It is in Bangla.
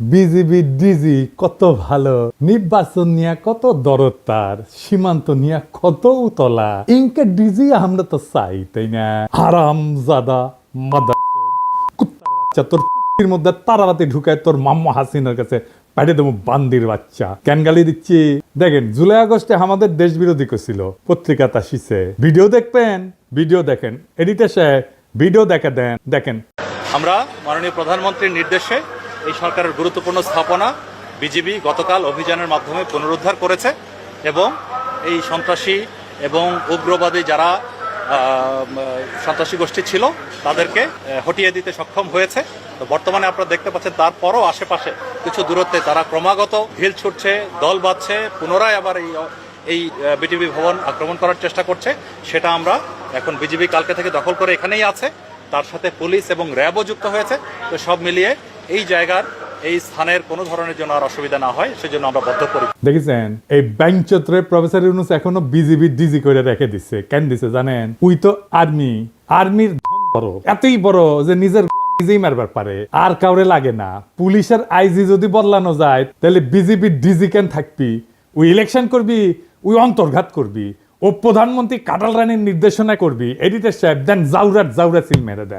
বিজিবি ডিজি কত ভালো, নির্বাচন নিয়ে কত দরদ তার, সীমান্ত নিয়ে কত উতলা। ইনকে ডিজি আমরা তো চাই, তাই না? হারাম জাদা মাদা কুত্তার বাচ্চা, তোর পুটির মধ্যে তারাবাতি ঢুকায় তোর মাম্মা হাসিনার কাছে পাঠিয়ে দেবো বান্দির বাচ্চা। কেন গালি দিচ্ছি? দেখেন, জুলাই আগস্টে আমাদের দেশ বিরোধী করছিল, পত্রিকা তাসিছে। ভিডিও দেখবেন? ভিডিও দেখেন এডিটর সাহেব ভিডিও দেখা দেন, দেখেন। আমরা মাননীয় প্রধানমন্ত্রীর নির্দেশে এই সরকারের গুরুত্বপূর্ণ স্থাপনা বিজিবি গতকাল অভিযানের মাধ্যমে পুনরুদ্ধার করেছে এবং এই সন্ত্রাসী এবং উগ্রবাদী যারা সন্ত্রাসী গোষ্ঠী ছিল, তাদেরকে হটিয়ে দিতে সক্ষম হয়েছে। তো বর্তমানে আপনারা দেখতে পাচ্ছেন, তারপরও আশেপাশে কিছু দূরত্বে তারা ক্রমাগত ঢিল ছুটছে, দল বাঁধছে, পুনরায় আবার এই এই বিটিভি ভবন আক্রমণ করার চেষ্টা করছে। সেটা আমরা এখন বিজিবি কালকে থেকে দখল করে এখানেই আছে। তার সাথে পুলিশ এবং র্যাবও যুক্ত হয়েছে। তো সব মিলিয়ে এই জায়গার, এই স্থানের কোনো ধরনের জন্য আর অসুবিধা না হয়, সেজন্য আমরা বদ্ধপরি দেখেছেন? এই ব্যাংক চত্রে প্রফেসর ইউনুস এখনও বিজিবি ডিজি করে রেখে দিচ্ছে কেন দিছে জানেন? উই তো আর্মি। আর্মির বড়। এতই বড় যে নিজের নিজেই মারবার পারে। আর কাউরে লাগে না। পুলিশের আইজি যদি বদলানো যায়, তাহলে বিজিবি ডিজি কেন থাকবি? ওই ইলেকশন করবি ওই অন্তর্ঘাত করবি। ও প্রধানমন্ত্রী কাটাল রানীর নির্দেশনা করবি। এডিটার সাহেব, দেন জাউরাট জাউরা সিল মেরে দেন।